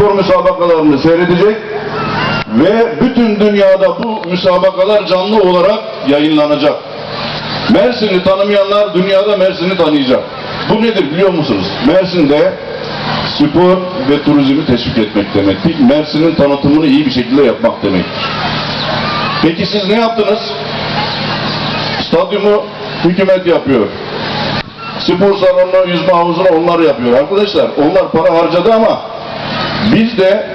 spor müsabakalarını seyredecek ve bütün dünyada bu müsabakalar canlı olarak yayınlanacak. Mersin'i tanımayanlar dünyada Mersin'i tanıyacak. Bu nedir biliyor musunuz? Mersin'de spor ve turizmi teşvik etmek demektir. Mersin'in tanıtımını iyi bir şekilde yapmak demektir. Peki siz ne yaptınız? Stadyumu hükümet yapıyor. Spor salonunu, yüzme havuzunu onlar yapıyor. Arkadaşlar onlar para harcadı ama biz de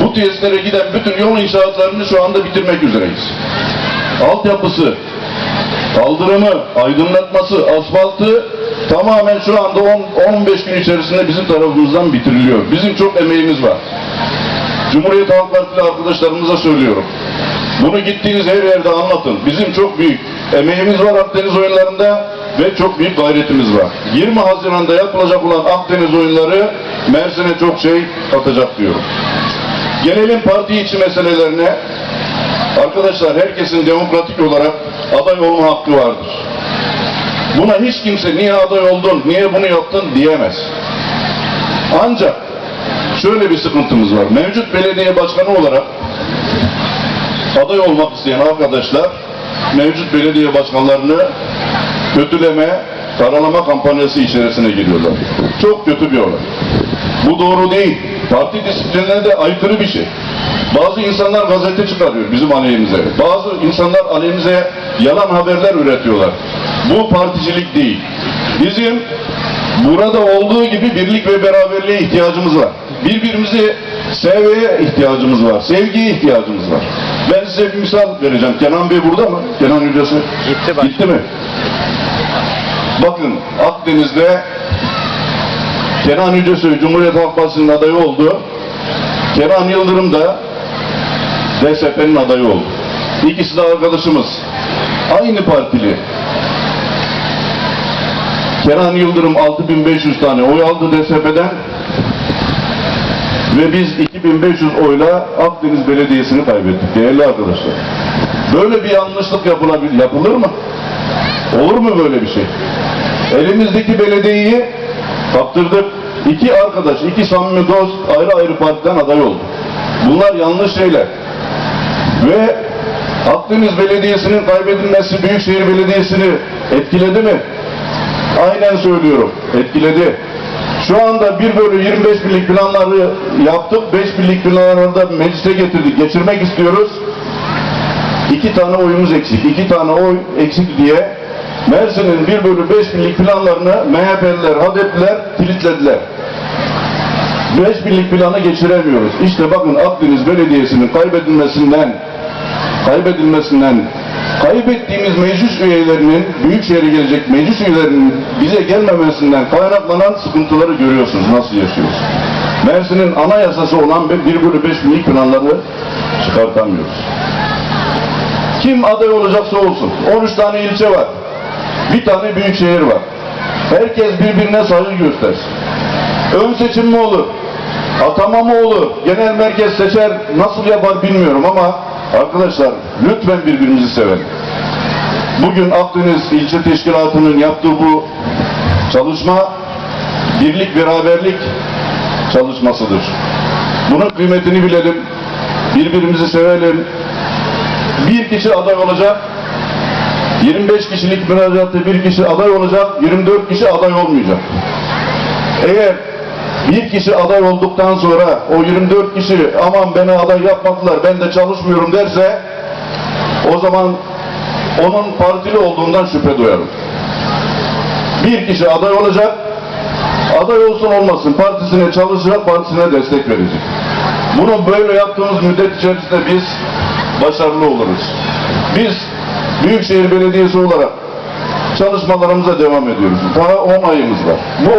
bu tesislere giden bütün yol inşaatlarını şu anda bitirmek üzereyiz. Altyapısı, kaldırımı, aydınlatması, asfaltı tamamen şu anda 10-15 gün içerisinde bizim tarafımızdan bitiriliyor. Bizim çok emeğimiz var. Cumhuriyet Halk Partili arkadaşlarımıza söylüyorum. Bunu gittiğiniz her yerde anlatın. Bizim çok büyük emeğimiz var Akdeniz oyunlarında ve çok büyük gayretimiz var. 20 Haziran'da yapılacak olan Akdeniz oyunları Mersin'e çok şey katacak diyorum. Gelelim parti içi meselelerine. Arkadaşlar herkesin demokratik olarak aday olma hakkı vardır. Buna hiç kimse niye aday oldun, niye bunu yaptın diyemez. Ancak şöyle bir sıkıntımız var. Mevcut belediye başkanı olarak aday olmak isteyen arkadaşlar mevcut belediye başkanlarını kötüleme, karalama kampanyası içerisine giriyorlar. Çok kötü bir olay. Bu doğru değil. Parti disiplinine de aykırı bir şey. Bazı insanlar gazete çıkarıyor bizim aleyhimize. Bazı insanlar aleyhimize yalan haberler üretiyorlar. Bu particilik değil. Bizim burada olduğu gibi birlik ve beraberliğe ihtiyacımız var. Birbirimizi sevmeye ihtiyacımız var. Sevgiye ihtiyacımız var. Ben size bir misal vereceğim. Kenan Bey burada mı? Kenan Hücresi. Gitti. Gitti mi? Bakın Akdeniz'de Kenan Yücesoy Cumhuriyet Halk Partisi'nin adayı oldu. Kenan Yıldırım da DSP'nin adayı oldu. İkisi de arkadaşımız. Aynı partili. Kenan Yıldırım 6500 tane oy aldı DSP'den ve biz 2500 oyla Akdeniz Belediyesi'ni kaybettik değerli arkadaşlar. Böyle bir yanlışlık yapılabilir, yapılır mı? Olur mu böyle bir şey? Elimizdeki belediyeyi kaptırdık. İki arkadaş, iki samimi dost ayrı ayrı partiden aday oldu. Bunlar yanlış şeyler. Ve Akdeniz Belediyesi'nin kaybedilmesi Büyükşehir Belediyesi'ni etkiledi mi? Aynen söylüyorum. Etkiledi. Şu anda 1 bölü 25 birlik planları yaptık. 5 birlik planları da meclise getirdik. Geçirmek istiyoruz. İki tane oyumuz eksik. iki tane oy eksik diye Mersin'in 1 bölü 5 birlik planlarını MHP'liler, HDP'liler kilitlediler. 5 birlik planı geçiremiyoruz. İşte bakın Akdeniz Belediyesi'nin kaybedilmesinden kaybedilmesinden kaybettiğimiz meclis üyelerinin Büyükşehir'e gelecek meclis üyelerinin bize gelmemesinden kaynaklanan sıkıntıları görüyorsunuz nasıl yaşıyoruz. Mersin'in anayasası olan 1 bölü 5 birlik planları çıkartamıyoruz. Kim aday olacaksa olsun. 13 tane ilçe var. Bir tane büyük şehir var. Herkes birbirine saygı göstersin. Ön seçim mi olur? Atama mı olur? Genel merkez seçer nasıl yapar bilmiyorum ama arkadaşlar lütfen birbirimizi sevelim. Bugün Akdeniz İlçe Teşkilatı'nın yaptığı bu çalışma birlik beraberlik çalışmasıdır. Bunun kıymetini bilelim. Birbirimizi sevelim. Bir kişi aday olacak. 25 kişilik müracaatta bir kişi aday olacak. 24 kişi aday olmayacak. Eğer bir kişi aday olduktan sonra o 24 kişi aman beni aday yapmadılar ben de çalışmıyorum derse o zaman onun partili olduğundan şüphe duyarım. Bir kişi aday olacak, aday olsun olmasın partisine çalışacak, partisine destek verecek. Bunu böyle yaptığımız müddet içerisinde biz başarılı oluruz. Biz Büyükşehir Belediyesi olarak çalışmalarımıza devam ediyoruz. Daha 10 ayımız var. Bu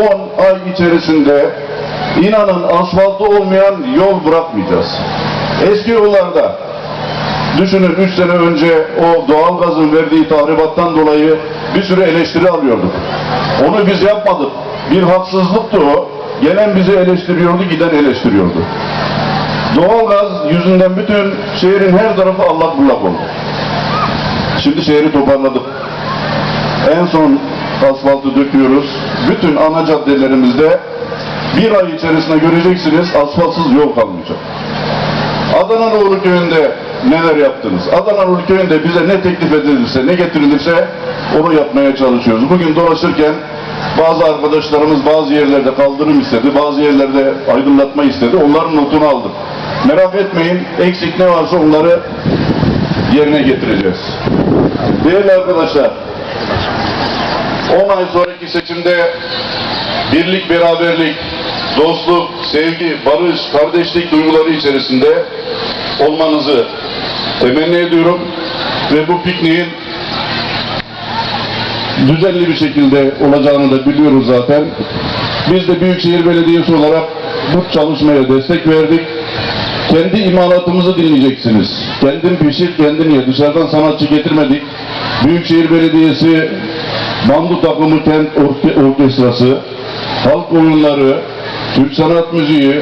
10 ay içerisinde inanın asfaltı olmayan yol bırakmayacağız. Eski yollarda düşünün 3 sene önce o doğalgazın verdiği tahribattan dolayı bir sürü eleştiri alıyorduk. Onu biz yapmadık. Bir haksızlıktı o. Gelen bizi eleştiriyordu, giden eleştiriyordu. Doğalgaz yüzünden bütün şehrin her tarafı allak bullak oldu. Şimdi şehri toparladık. En son asfaltı döküyoruz. Bütün ana caddelerimizde bir ay içerisinde göreceksiniz asfaltsız yol kalmayacak. Adana Nurlu Köyü'nde neler yaptınız? Adana Nurlu Köyü'nde bize ne teklif edilirse, ne getirilirse onu yapmaya çalışıyoruz. Bugün dolaşırken bazı arkadaşlarımız bazı yerlerde kaldırım istedi, bazı yerlerde aydınlatma istedi. Onların notunu aldım. Merak etmeyin, eksik ne varsa onları yerine getireceğiz. Değerli arkadaşlar, 10 ay sonraki seçimde birlik, beraberlik, dostluk, sevgi, barış, kardeşlik duyguları içerisinde olmanızı temenni ediyorum ve bu pikniğin düzenli bir şekilde olacağını da biliyoruz zaten. Biz de Büyükşehir Belediyesi olarak bu çalışmaya destek verdik. Kendi imalatımızı dinleyeceksiniz. Kendin pişir, kendin ye. Dışarıdan sanatçı getirmedik. Büyükşehir Belediyesi Bandu takımı kent orke- orkestrası, halk oyunları, Türk sanat müziği,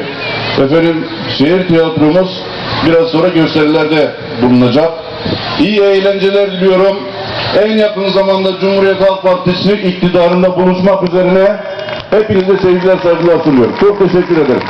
efendim şehir tiyatromuz biraz sonra gösterilerde bulunacak. İyi eğlenceler diliyorum. En yakın zamanda Cumhuriyet Halk Partisi iktidarında buluşmak üzerine hepinize sevgiler saygılar sunuyorum. Çok teşekkür ederim.